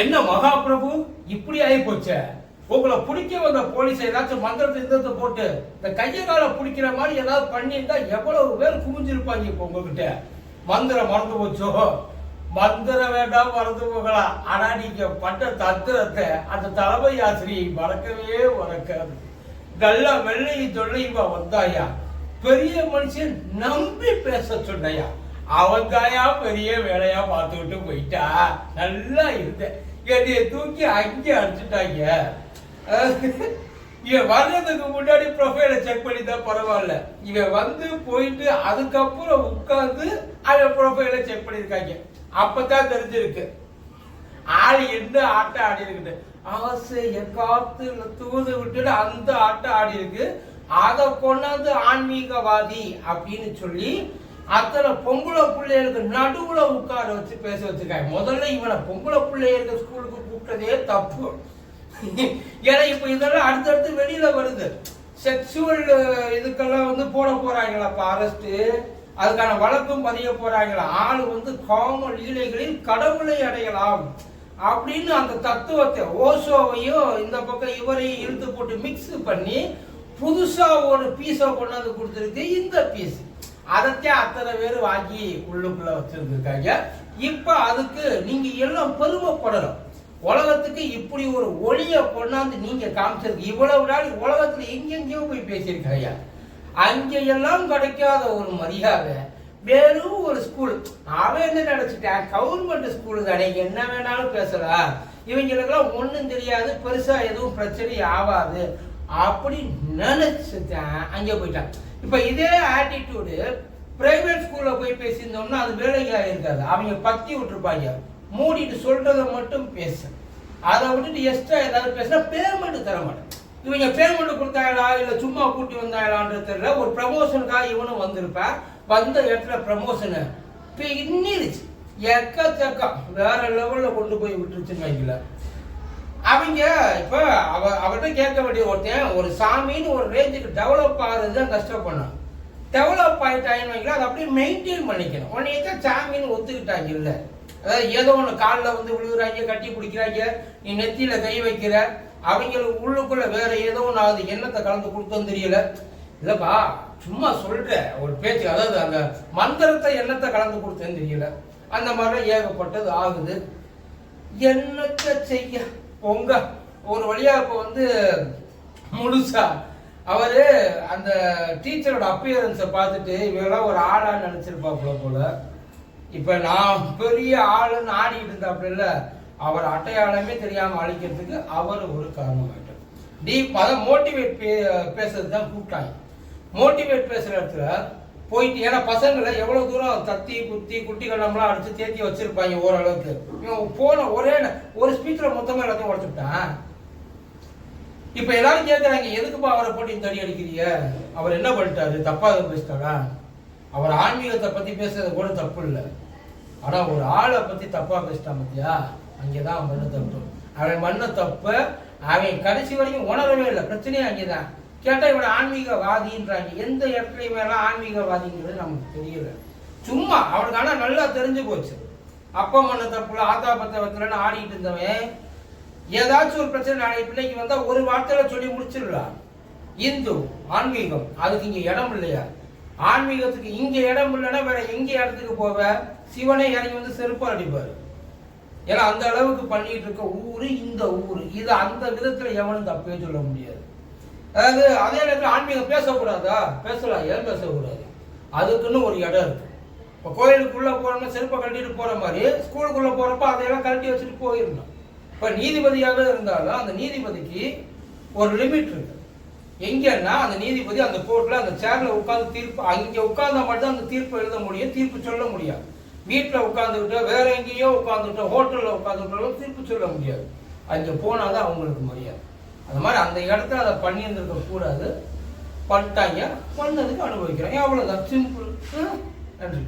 என்ன மகாபிரபு? இப்படி ஆகி போச்சே. உங்களை பிடிக்க வந்த போலீஸ் ஏதாச்சும் மந்திரத்தை இந்தத்தை போட்டு இந்த கையை காலை பிடிக்கிற மாதிரி ஏதாவது பண்ணியிருந்தா எவ்வளவு பேர் குமிஞ்சிருப்பாங்க இப்போ உங்ககிட்ட? மந்திரம் மறந்து போச்சோ? மந்திரம் வேண்டாம் மறந்து போகலாம். ஆனா நீங்க பட்ட தந்திரத்தை அந்த தலைமை ஆசிரியை மறக்கவே மறக்காது. நல்ல வெள்ளையும் தொல்லையுமா வந்தாயா? பெரிய மனுஷன் நம்பி பேச சொன்னையா? அவத்தாயா பெரிய வேலையா பார்த்துக்கிட்டு போயிட்டா நல்லா இருந்தேன் என்னைய தூக்கி அங்கே அடிச்சுட்டாங்க. இவன் வர்றதுக்கு முன்னாடி ப்ரொஃபைலை செக் பண்ணி தான் பரவாயில்ல. இவன் வந்து போயிட்டு அதுக்கப்புறம் உட்காந்து அவன் ப்ரொஃபைலை செக் பண்ணியிருக்காங்க. அப்பதான் தெரிஞ்சிருக்கு. ஆள் என்ன ஆட்டம் ஆடி இருக்குது ஆசைய எக்காத்து தூது விட்டுட்டு அந்த ஆட்டம் ஆடி இருக்கு அதை கொண்டாந்து ஆன்மீகவாதி அப்படின்னு சொல்லி அத்தனை பொம்பளை பிள்ளைகளுக்கு நடுவுல உட்கார வச்சு பேச வச்சிருக்காங்க. முதல்ல இவனை பொம்பளை பிள்ளைகளுக்கு ஸ்கூலுக்கு கூப்பிட்டதே தப்பு. ஏன்னா இப்ப இதெல்லாம் அடுத்தடுத்து வெளியில வருது. செக்ஷுவல் இதுக்கெல்லாம் வந்து போட போறாங்களா? இப்ப அரெஸ்ட் அதுக்கான வழக்கும் பதிய போறாங்களா? ஆள் வந்து காம லீலைகளில் கடவுளை அடையலாம் அப்படின்னு அந்த தத்துவத்தை ஓசோவையும் இந்த பக்கம் இவரையும் இழுத்து போட்டு மிக்ஸ் பண்ணி புதுசா ஒரு பீஸை கொண்டாந்து கொடுத்துருக்கு இந்த பீஸ் அதத்தே அத்தனை பேர் வாங்கி உள்ளுக்குள்ள வச்சிருந்துருக்காங்க. இப்ப அதுக்கு நீங்க எல்லாம் பெருமைப்படணும். உலகத்துக்கு இப்படி ஒரு ஒளிய கொண்டாந்து நீங்க காமிச்சிருக்கு இவ்வளவு நாள் உலகத்துல எங்கெங்கேயோ போய் பேசியிருக்காங்க. அங்கெல்லாம் கிடைக்காத ஒரு மரியாதை வெறும் ஒரு ஸ்கூல் அவன் என்ன நினைச்சிட்டேன்? கவர்மெண்ட் ஸ்கூல் தானே என்ன வேணாலும் பேசலாம் இவங்களுக்கெல்லாம் ஒன்றும் தெரியாது பெருசா எதுவும் பிரச்சனை ஆகாது அப்படி நினைச்சிட்டேன். அங்கே போயிட்டான். இப்போ இதே ஆட்டிடியூடு பிரைவேட் ஸ்கூலில் போய் பேசியிருந்தோம்னா அது வேலைக்கு இருக்காது. அவங்க பத்தி விட்டுருப்பாங்க. மூடிட்டு சொல்றதை மட்டும் பேசு. அதை விட்டுட்டு எக்ஸ்ட்ரா ஏதாவது பேசினா பேமெண்ட் தர மாட்டேன். இவங்க பேமெண்ட் கொடுத்தாங்களா இல்லை சும்மா கூட்டி வந்தாங்களான்றது தெரியல. ஒரு ப்ரமோஷனுக்காக இவனும் வந்திருப்பேன் வந்த இடத்துல ப்ரமோஷனு இப்போ இன்னிருச்சு. எக்கச்சக்கம். வேற லெவலில் கொண்டு போய் விட்டுருச்சுன்னு வைக்கல அவங்க இப்ப அவ அவர்கிட்ட கேட்க வேண்டிய ஒருத்தன் ஒரு சாமின்னு ஒரு ரேஞ்சுக்கு டெவலப் ஆகுறது தான் கஷ்டப்படணும். டெவலப் ஆயிட்டாங்கன்னு வைக்கல அதை அப்படியே மெயின்டைன் பண்ணிக்கணும். உடனே தான் சாமின்னு ஒத்துக்கிட்டாங்க இல்ல. அதாவது ஏதோ ஒன்று காலில் வந்து விழுகுறாங்க கட்டி பிடிக்கிறாங்க நீ நெத்தியில கை வைக்கிற அவங்களுக்கு உள்ளுக்குள்ள வேற ஏதோ ஒன்று ஆகுது எண்ணத்தை கலந்து கொடுத்தோன்னு தெரியல. இல்லப்பா சும்மா சொல்ற ஒரு பேச்சு அதாவது அந்த மந்திரத்தை எண்ணத்தை கலந்து கொடுத்தேன்னு தெரியல. அந்த மாதிரி ஏகப்பட்டது ஆகுது. என்னத்தை செய்ய உங்க ஒரு வழியா இப்ப வந்து முழுசா அவரு அந்த டீச்சரோட அப்பியரன்ஸை பார்த்துட்டு இவெல்லாம் ஒரு ஆளா நினைச்சிருப்பாப்புல போல. இப்ப நான் பெரிய ஆளுன்னு ஆடிட்டு இருந்தாப்புல அவர் அடையாளமே தெரியாம அழிக்கிறதுக்கு அவர் ஒரு காரணமாயிட்டார் டீப் அதான் மோட்டிவேட் பே பேசுறது தான் கூப்பிட்டாங்க மோட்டிவேட் பேசுற இடத்துல போயிட்டு ஏன்னா பசங்களை எவ்வளவு தூரம் தத்தி குத்தி குட்டி கண்ணம்லாம் அடிச்சு தேத்தி வச்சிருப்பாங்க ஓரளவுக்கு. இவன் போன ஒரே ஒரு ஸ்பீச்ல மொத்தமா எல்லாத்தையும் உடச்சுட்டான் இப்ப எல்லாரும் கேக்குறாங்க எதுக்குப்பா அவரை போட்டு இந்த அடி அடிக்கிறீங்க? அவர் என்ன பண்ணிட்டாரு? தப்பா எதுவும் பேசிட்டாரா? அவர் ஆன்மீகத்தை பத்தி பேசுறது கூட தப்பு இல்லை. ஆனா ஒரு ஆளை பத்தி தப்பா பேசிட்டான் பத்தியா? அங்கேதான் தான் பண்ண தப்பு அவன் பண்ண தப்பு அவன் கடைசி வரைக்கும் உணரவே இல்லை. பிரச்சனையே அங்கேதான். கேட்டால் இவர் ஆன்மீகவாதின்றாங்க. எந்த இடத்துலையுமேலாம் ஆன்மீகவாதிங்கிறது நமக்கு தெரியல. சும்மா அவனுக்கு ஆனால் நல்லா தெரிஞ்சு போச்சு. அப்பா பண்ண தப்புல ஆத்தா பத்த வத்துல ஆடிட்டு இருந்தவன் ஏதாச்சும் ஒரு பிரச்சனை நாளைக்கு பிள்ளைக்கு வந்தால் ஒரு வார்த்தையில சொல்லி முடிச்சிடலாம். இந்து ஆன்மீகம் அதுக்கு இங்கே இடம் இல்லையா? ஆன்மீகத்துக்கு இங்கே இடம் இல்லைன்னா வேற எங்கே இடத்துக்கு போவ? சிவனே இறங்கி வந்து செருப்பம் அடிப்பார். ஏன்னா அந்த அளவுக்கு பண்ணிட்டு இருக்க ஊரு இந்த ஊரு. இது அந்த விதத்தில் எவனும் தப்பே சொல்ல முடியாது. அதாவது அதே நேரத்தில் ஆன்மீகம் பேசக்கூடாதா? பேசலாம் ஏன் பேசக்கூடாது? அதுக்குன்னு ஒரு இடம் இருக்கு. இப்போ கோயிலுக்குள்ளே போகிறோம்னா செருப்பை கட்டிட்டு போகிற மாதிரி ஸ்கூலுக்குள்ளே போகிறப்ப அதையெல்லாம் கழட்டி வச்சுட்டு போயிடணும். இப்போ நீதிபதியாக இருந்தாலும் அந்த நீதிபதிக்கு ஒரு லிமிட் இருக்கு. எங்கன்னா அந்த நீதிபதி அந்த கோர்ட்டில் அந்த சேரில் உட்காந்து தீர்ப்பு அங்கே உட்கார்ந்தா மட்டும் அந்த தீர்ப்பு எழுத முடியும் தீர்ப்பு சொல்ல முடியாது. வீட்டில் உட்காந்துக்கிட்டோ வேற எங்கேயோ உட்காந்துக்கிட்டோ ஹோட்டலில் உட்காந்துக்கிட்டோ தீர்ப்பு சொல்ல முடியாது. அங்கே போனால் தான் அவங்களுக்கு மரியாதை. அந்த மாதிரி அந்த இடத்துல அதை பண்ணியிருந்திருக்க கூடாது. பண்ணிட்டாங்க. பண்ணதுக்கு அனுபவிக்கிறோம். அவ்வளவுதான்? சிம்பிள் நன்றி.